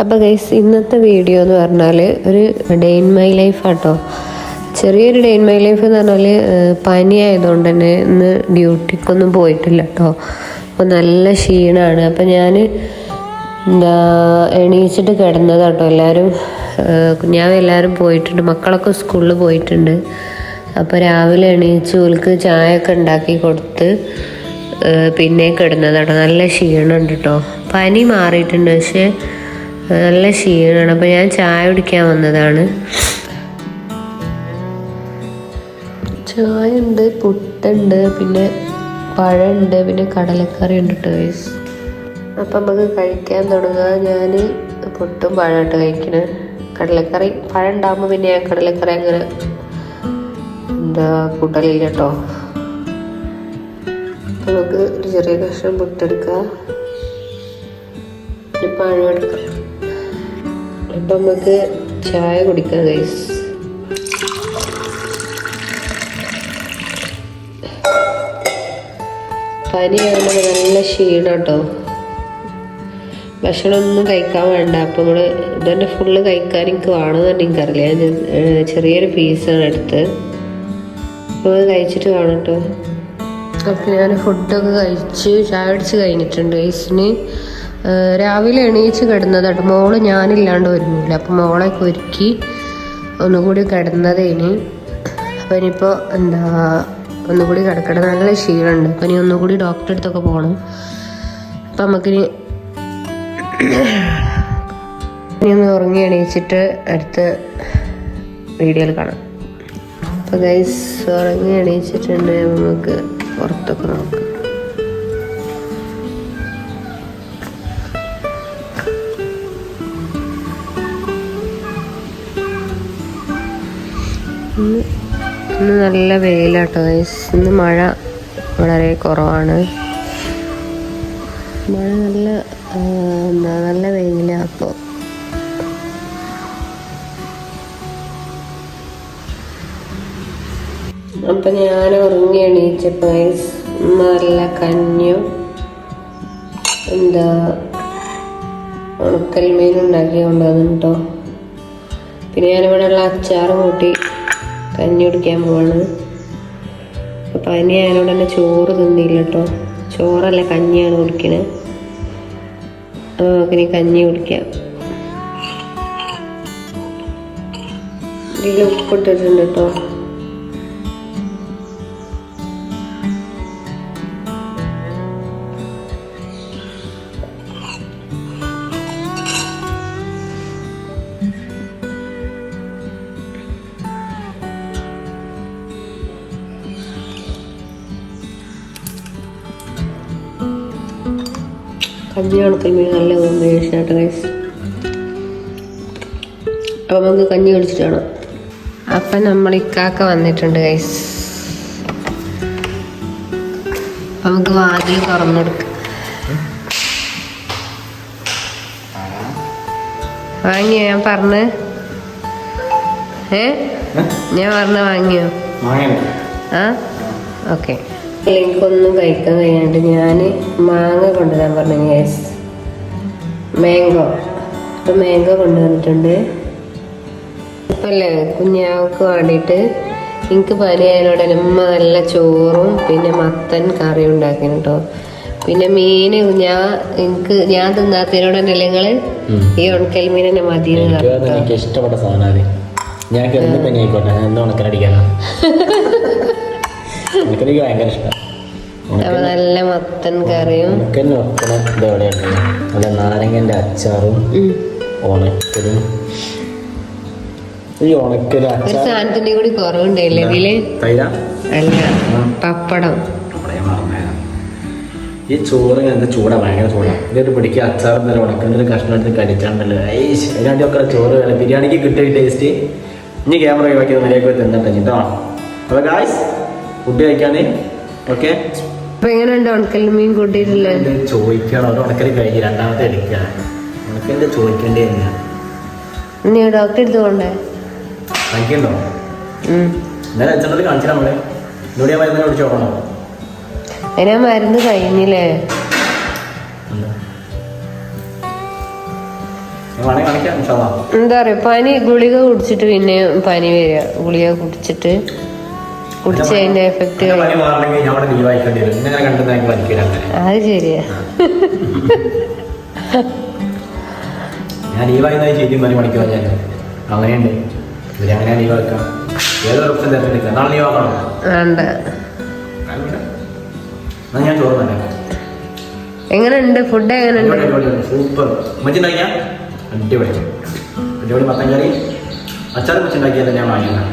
അപ്പോൾ ഗൈസ് ഇന്നത്തെ വീഡിയോ എന്ന് പറഞ്ഞാൽ ഒരു ഡേ ഇൻ മൈ ലൈഫ് ആട്ടോ. ചെറിയൊരു ഡേ ഇൻ മൈ ലൈഫ് എന്ന് പറഞ്ഞാൽ പനി ആയതുകൊണ്ട് തന്നെ ഇന്ന് ഡ്യൂട്ടിക്കൊന്നും പോയിട്ടില്ല കേട്ടോ അപ്പോൾ നല്ല ക്ഷീണമാണ് അപ്പം ഞാൻ എന്താ എണീച്ചിട്ട് കേട്ടോ എല്ലാവരും ഞാൻ എല്ലാവരും പോയിട്ടുണ്ട്. മക്കളൊക്കെ സ്കൂളിൽ പോയിട്ടുണ്ട്. അപ്പോൾ രാവിലെ എണീച്ച് ഓൽക്ക് ചായയൊക്കെ ഉണ്ടാക്കി കൊടുത്ത് പിന്നെ കിടന്നത് കേട്ടോ നല്ല ക്ഷീണമുണ്ട് കേട്ടോ പനി മാറിയിട്ടുണ്ട്. പക്ഷേ നല്ല ക്ഷീണമാണ് അപ്പോൾ ഞാൻ ചായ കുടിക്കാൻ വന്നതാണ്. ചായ ഉണ്ട് പുട്ടുണ്ട് പിന്നെ പഴമുണ്ട് പിന്നെ കടലക്കറി ഉണ്ട് കേട്ടോ guys. അപ്പം നമുക്ക് കഴിക്കാൻ തുടങ്ങുക ഞാൻ പുട്ടും പഴമായിട്ട് കഴിക്കണേ. കടലക്കറി പഴം ഉണ്ടാകുമ്പോൾ പിന്നെ ഞാൻ കടലക്കറി അങ്ങനെ എന്താ കൂട്ടലില്ല കേട്ടോ നമുക്ക് ഒരു ചെറിയ കഷ്ണം പുട്ടെടുക്കാം. പഴം എടുക്കാം. അപ്പം നമുക്ക് ചായ കുടിക്കാം ഗൈസ് പനി ആയതുകൊണ്ട് നല്ല ക്ഷീണം കേട്ടോ ഭക്ഷണമൊന്നും കഴിക്കാൻ വേണ്ട. അപ്പോൾ നമ്മൾ ഇതന്നെ ഫുള്ള് കഴിക്കാൻ എനിക്ക് വേണമെന്നുണ്ട് എനിക്കറിയില്ല. ഞാൻ ചെറിയൊരു പീസാണ് എടുത്ത്. അപ്പോൾ അത് കഴിച്ചിട്ട് വേണം കേട്ടോ അപ്പോൾ ഞാൻ ഫുഡൊക്കെ കഴിച്ച് ചായ അടിച്ച് കഴിഞ്ഞിട്ടുണ്ട് ഗൈസിന് രാവിലെ എണീച്ച് കിടന്നതാട്ടോ മോൾ ഞാനില്ലാണ്ട് ഒരുങ്ങില്ല അപ്പോൾ മോളൊക്കെ ഒരുക്കി ഒന്നുകൂടി കിടന്നത് ഇനി അപ്പം ഇനിയിപ്പോൾ എന്താ ഒന്നുകൂടി കിടക്കണം നല്ല ക്ഷീണമുണ്ട്. അപ്പം ഇനി ഒന്നുകൂടി ഡോക്ടറെ അടുത്തൊക്കെ പോകണം അപ്പം നമുക്കിനി ഇനി ഒന്ന് ഉറങ്ങി എണീച്ചിട്ട് അടുത്ത വീഡിയോയിൽ കാണാം. അപ്പോൾ ഗൈസ് ഉറങ്ങി എണീച്ചിട്ടുണ്ട്. നമുക്ക് പുറത്തൊക്കെ നോക്കാം. ഇന്ന് ഇന്ന് നല്ല വെയിലാട്ടോ ഇന്ന് മഴ വളരെ കുറവാണ്. മഴ നല്ല എന്താ നല്ല വെയിലാണ് അപ്പോൾ അപ്പം ഞാൻ ഉറങ്ങി എണീച്ചപ്പോൾ നല്ല കഞ്ഞും എന്താ ഉണക്കൽ മീൻ ഉണ്ടാക്കി കൊണ്ടുവന്നു കേട്ടോ പിന്നെ ഞാനിവിടെ ഉള്ള അച്ചാറ് കൂട്ടി കഞ്ഞി കുടിക്കാൻ പോവാണ്. അപ്പം പനി ആയതുകൊണ്ട് തന്നെ ചോറ് തിന്നില്ല കേട്ടോ. ചോറല്ല കഞ്ഞിയാണ് കുടിക്കണത് അപ്പോൾ നമുക്കിനി കഞ്ഞി കുടിക്കാം. ഇതിൽ ഉപ്പിട്ടിട്ടുണ്ട് കേട്ടോ. കഞ്ഞി കണക്കൽ മീൻ നല്ല കോമ്പിനേഷനായിട്ട് ഗൈസ് അപ്പം നമുക്ക് കഞ്ഞി കുടിച്ചിട്ട് വേണം അപ്പം നമ്മൾ ഇക്കാക്ക വന്നിട്ടുണ്ട് ഗൈസ് നമുക്ക് വാതിൽ തുറന്നു കൊടുക്കാം വാങ്ങിയോ? ഞാൻ പറഞ്ഞ്. ഏ? ഞാൻ പറഞ്ഞ വാങ്ങിയോ? ആ? ഓക്കെ. എനിക്കൊന്നും കഴിക്കാൻ കഴിയാണ്ട് ഞാൻ മാങ്ങ കൊണ്ടുവരാൻ പറഞ്ഞു ഗ്യാസ് മാംഗോ. അപ്പം മാംഗോ കൊണ്ടുവന്നിട്ടുണ്ട്. ഇപ്പല്ലേ കുഞ്ഞാവക്ക് വേണ്ടിയിട്ട് എനിക്ക് പനിയായതിനോട് അമ്മ നല്ല ചോറും പിന്നെ മത്തൻ കറി ഉണ്ടാക്കിന് കേട്ടോ പിന്നെ മീൻ ഞാൻ എനിക്ക് ഞാൻ തിന്നാത്തതിനോട് തന്നെ നിങ്ങൾ ഈ ഉണക്കൽ മീൻ തന്നെ മതി ഇഷ്ടപ്പെട്ട സാധനം ഞാൻ എന്ത് പനി ആയിക്കോട്ടെ എന്ത് ഉണക്കലടിക്കാനാ. ഉണക്കലെനിക്ക് ഭയങ്കര ഇഷ്ടം. നല്ല മത്തൻ കറിയും. ഉണക്കലിന് വെക്കണ നല്ല നാരങ്ങന്റെ അച്ചാറും. ഉണക്കലും. ഈ ഒരു അച്ചാർ സാധനത്തിന്റെ കൂടി കുറവുണ്ടല്ലേ ഇതിൽ? തൈര? അല്ല പപ്പടം. ഈ ചോറ് എന്താ ചൂടാ ഭയങ്കര ചൂടാണ് ഇതൊരു പിടിക്കുക അച്ചാർ നല്ല ഉണക്കലിന്റെ ഒരു കഷ്ണം എടുത്ത് കടിച്ചാണ്ടല്ലോ ഐശ് അതിനാണ്ടി ഒക്കെ ചോറ് വേണം. ബിരിയാണിക്ക് കിട്ടിയ ടേസ്റ്റ് ഇനി ക്യാമറ ഒഴിവാക്കിയത് നിലയൊക്കെ തിന്നട്ടെ അപ്പോൾ ഗായ്സ് ഫുഡ് കഴിക്കാനേ? ഓക്കെ. അപ്പൊ എങ്ങനെയുണ്ട് ഉണക്കൽ മീൻ കൂട്ടിയിട്ടില്ലേ? ചോദിക്കണം. ഒരു ഉണക്കൽ കഴിഞ്ഞ് രണ്ടാമത്തെ എടുക്കുക ചോദിക്കേണ്ടി നീ ഡോക്ടറെ അടുത്ത് പോണ്ടേ? എനിക്കുണ്ടോ ഉം. ഇന്നലെ അച്ഛനോട് കാണിച്ചാൽ നമ്മളെ എന്നോട് ഞാൻ മരുന്നിനെ വിളിച്ച് നോക്കണോ അതിനാ മരുന്ന് കഴിഞ്ഞില്ലേ. എന്താ പറയാ പനി ഗുളിക കുടിച്ചിട്ട് പിന്നെ പനി വരിക. ഗുളിക കുടിച്ചിട്ട് കുടിച്ച് അതിന്റെ എഫക്റ്റ് എന്റെ പനി മാറണമെങ്കിൽ ഞാൻ അവിടെ ലീവ് ആയിക്കേണ്ടി വരും. ഇങ്ങനെ കണ്ടിട്ട് എനിക്ക് പനിക്കില്ല അങ്ങനെ. അത് ശരിയാ. ഞാൻ ലീവായി ശരിയും പനി മണിക്ക് പറഞ്ഞാൽ അങ്ങനെയുണ്ട്. ഇവർ അങ്ങനെ ലീവ് വെക്കാം ഏതൊരു ഓപ്ഷൻ തിരഞ്ഞെടുക്കാം നാളെ ലീവ് ആക്കണോ. വേണ്ട. ഞാൻ ചോറ് എങ്ങനെയുണ്ട്? ഫുഡ് എങ്ങനെ ഉണ്ട് അടിപൊളി അടിപൊളി സൂപ്പർ മച്ചുണ്ടാക്കിയ അടിപൊളി. അടിപൊളി മത്തൻ കറി. അച്ചാർ മച്ചുണ്ടാക്കിയാൽ ഞാൻ വാങ്ങിയതാണ്.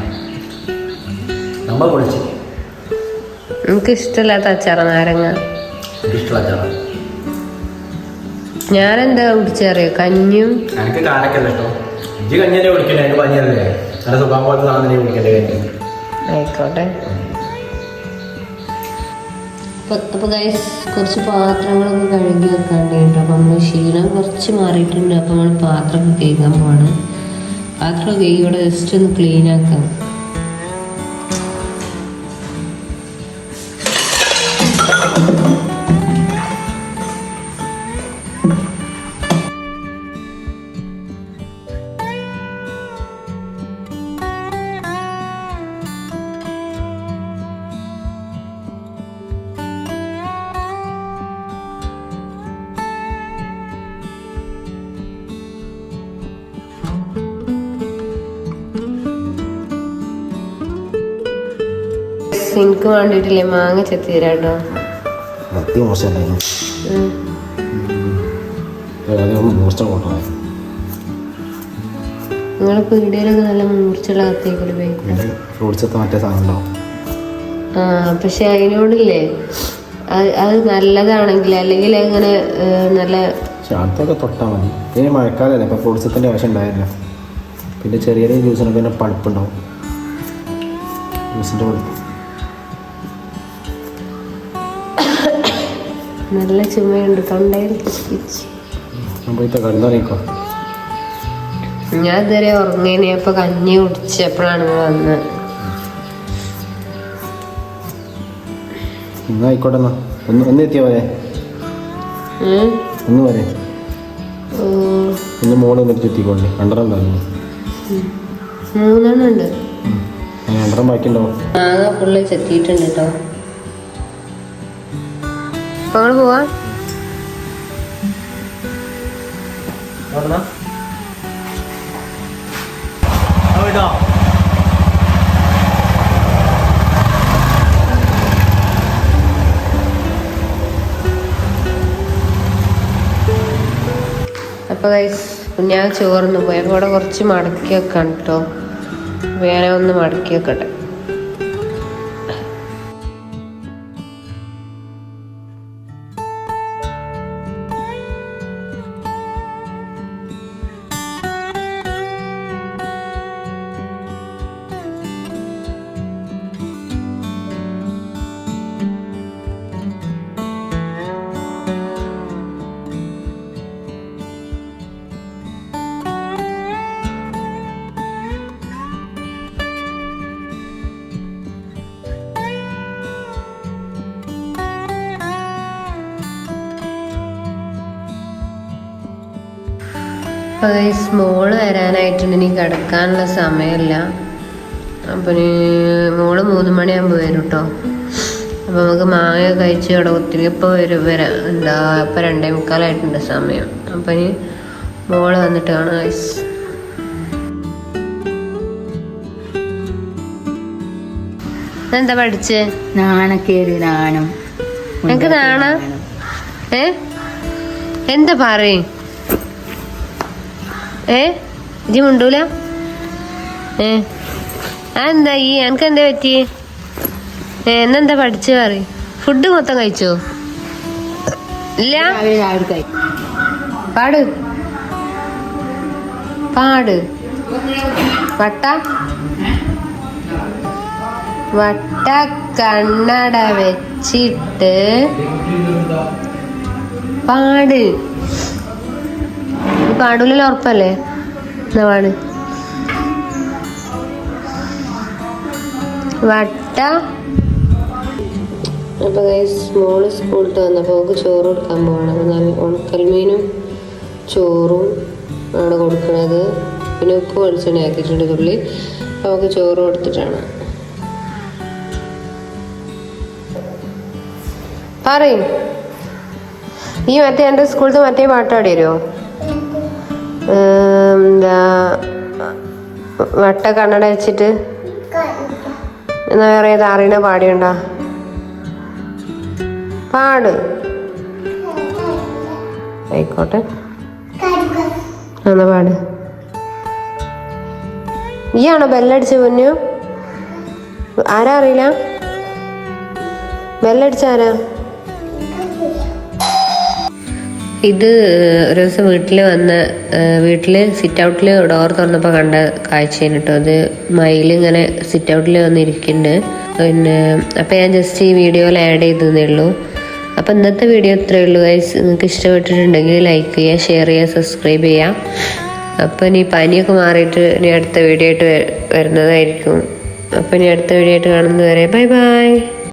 നമ്മൾ പൊളിച്ച് എനിക്ക് ഇഷ്ടമില്ലാത്ത അച്ചാറ നാരങ്ങ? ഇഷ്ടമുള്ള അച്ചാറാണ് ഞാനെന്താ കുടിച്ചറിയോ കഞ്ഞും എനിക്ക് കാരക്കല്ല ഇജ്ജ് കഞ്ഞിനെ വിളിക്കണ്ടേ എനിക്ക് പഞ്ഞല്ലേ നല്ല സുഖം പോലത്തെ സാധനം കുടിക്കണ്ടേ കഞ്ഞി? ആയിക്കോട്ടെ. അപ്പോൾ ഗൈസ് കുറച്ച് പാത്രങ്ങളൊക്കെ കഴുകി വെക്കാണ്ട് കേട്ടോ. അപ്പോൾ നമ്മൾ ക്ഷീണം കുറച്ച് മാറിയിട്ടുണ്ട്. അപ്പോൾ നമ്മൾ പാത്രമൊക്കെ കഴുകാൻ പോവാണ്. പാത്രം കഴുകി ഇവിടെ ജസ്റ്റ് ഒന്ന് ക്ലീൻ ആക്കാം. എനിക്ക് വേണ്ടിയിട്ടില്ലേ മാങ്ങ ചെത്തി തരാട്ടോ നിങ്ങളെ പീടികയിലൊക്കെ നല്ല ആ പക്ഷെ അതിനോടില്ലേ? അത് നല്ലതാണെങ്കിൽ അല്ലെങ്കിൽ അങ്ങനെ നല്ല തൊട്ടാൽ മതി. പിന്നെ മഴക്കാലമല്ലേ ഇപ്പോൾ ഫ്രൂട്ട്സത്തിന്റെ ആവശ്യം ഉണ്ടായില്ല പിന്നെ ചെറിയ ചെറിയ ജ്യൂസിനൊക്കെ പഴുപ്പുണ്ടാവും. ജ്യൂസിന്റെ പഴുപ്പ്. നല്ല ചുമയുണ്ട് തൊണ്ടയിൽ ഞാൻ ഇതുവരെ ഉറങ്ങേനെ അപ്പൊ കഞ്ഞി കുടിച്ചപ്പോഴാണ് വന്നത് ആയിക്കോട്ടെ ഒന്ന് ഒന്ന് എത്തിയാ ഒന്ന് ഒന്ന് മോൾ ഉണ്ടായിരുന്നു മൂന്നെണ്ണം ഉണ്ട്. ആ മാങ്ങ ചെത്തിയിട്ടുണ്ട് കേട്ടോ അപ്പൊ ഞങ്ങൾ പോവാ അപ്പൊ ഗൈസ് ഞാൻ ചോർന്ന് പോയി. അപ്പൊ ഇവിടെ കുറച്ച് മടക്കി വെക്കാം കേട്ടോ വേറെ ഒന്ന് മടക്കി വെക്കട്ടെ അപ്പോൾ ഈ മോൾ വരാനായിട്ടുണ്ട്. ഇനി കിടക്കാനുള്ള സമയമില്ല. അപ്പോൾ ഇനി മോൾ മൂന്ന് മണിയാകുമ്പോൾ വരും കേട്ടോ അപ്പോൾ നമുക്ക് മാങ്ങ കഴിച്ച് അവിടെ ഒത്തിരി ഇപ്പോൾ വരും വരാം എന്താ ഇപ്പം രണ്ടേ മുക്കാലായിട്ടുണ്ട് സമയം. അപ്പോൾ ഇനി മോൾ വന്നിട്ട് കാണാം ഐസ് എന്താ പഠിച്ചേ? നാണക്കേട് നാണം. എനിക്ക് നാണ. ഏ? എന്താ പറയും? ഏ? ഇജി മുണ്ടൂല? ഏ? എന്താ ഈ എനിക്ക് എന്താ പറ്റി? ഏ എന്നെന്താ പഠിച്ചു പറയും. ഫുഡ് മൊത്തം കഴിച്ചോ? ഇല്ല? പാട്. പാട്. വട്ട. വട്ട കണ്ണട വെച്ചിട്ട് പാട്. നീ പാടൂലല്ലോ ഉറപ്പല്ലേ? എന്നാണ് വട്ട. അപ്പോൾ മോൾ സ്കൂളിട്ട് വന്നപ്പോൾ അവൾക്ക് ചോറ് കൊടുക്കാൻ പോകണം ഞാൻ ഉണക്കൽ മീനും ചോറും ആണ് കൊടുക്കുന്നത് പിന്നെ ഉപ്പ് വെളിച്ചെണ്ണ ആക്കിയിട്ടുണ്ട് തുള്ളി. നമുക്ക് ചോറ് കൊടുത്തിട്ടാണ്. പറയും. ഈ മറ്റേ എന്റെ സ്കൂളിലത്തെ മറ്റേ പാട്ട് പാടി വരുമോ എന്താ വട്ട കണ്ണട വെച്ചിട്ട് എന്നാ വേറെ ഏത് അറിയണ പാടിയുണ്ടോ? പാട്. ആയിക്കോട്ടെ. എന്നാ പാട്. ഈയാണോ ബെല്ലടിച്ച പൊന്നു? ആരാ അറിയില്ല? ബെല്ലടിച്ച ആരാ? ഇത് ഒരു ദിവസം വീട്ടിൽ വന്ന് വീട്ടിൽ സിറ്റ് ഔട്ടിൽ ഡോർ തുറന്നപ്പോൾ കണ്ട കാഴ്ചയാണ് കേട്ടോ. അത് മയിലിങ്ങനെ സിറ്റ് ഔട്ടിൽ വന്നിരിക്കുന്നുണ്ട്. പിന്നെ അപ്പോൾ ഞാൻ ജസ്റ്റ് ഈ വീഡിയോയിൽ ആഡ് ചെയ്തതേ ഉള്ളൂ. അപ്പം ഇന്നത്തെ വീഡിയോ ഇത്രയേ ഉള്ളൂ ഗൈസ് നിങ്ങൾക്ക് ഇഷ്ടപ്പെട്ടിട്ടുണ്ടെങ്കിൽ ലൈക്ക് ചെയ്യുക ഷെയർ ചെയ്യുക സബ്സ്ക്രൈബ് ചെയ്യുക. അപ്പോൾ ഇനി പനിയൊക്കെ മാറിയിട്ട് ഇനി അടുത്ത വീഡിയോ ആയിട്ട് വരുന്നതായിരിക്കും. അപ്പോൾ ഇനി അടുത്ത വീഡിയോ ആയിട്ട് കാണുന്നത് വരെ ബൈ ബൈ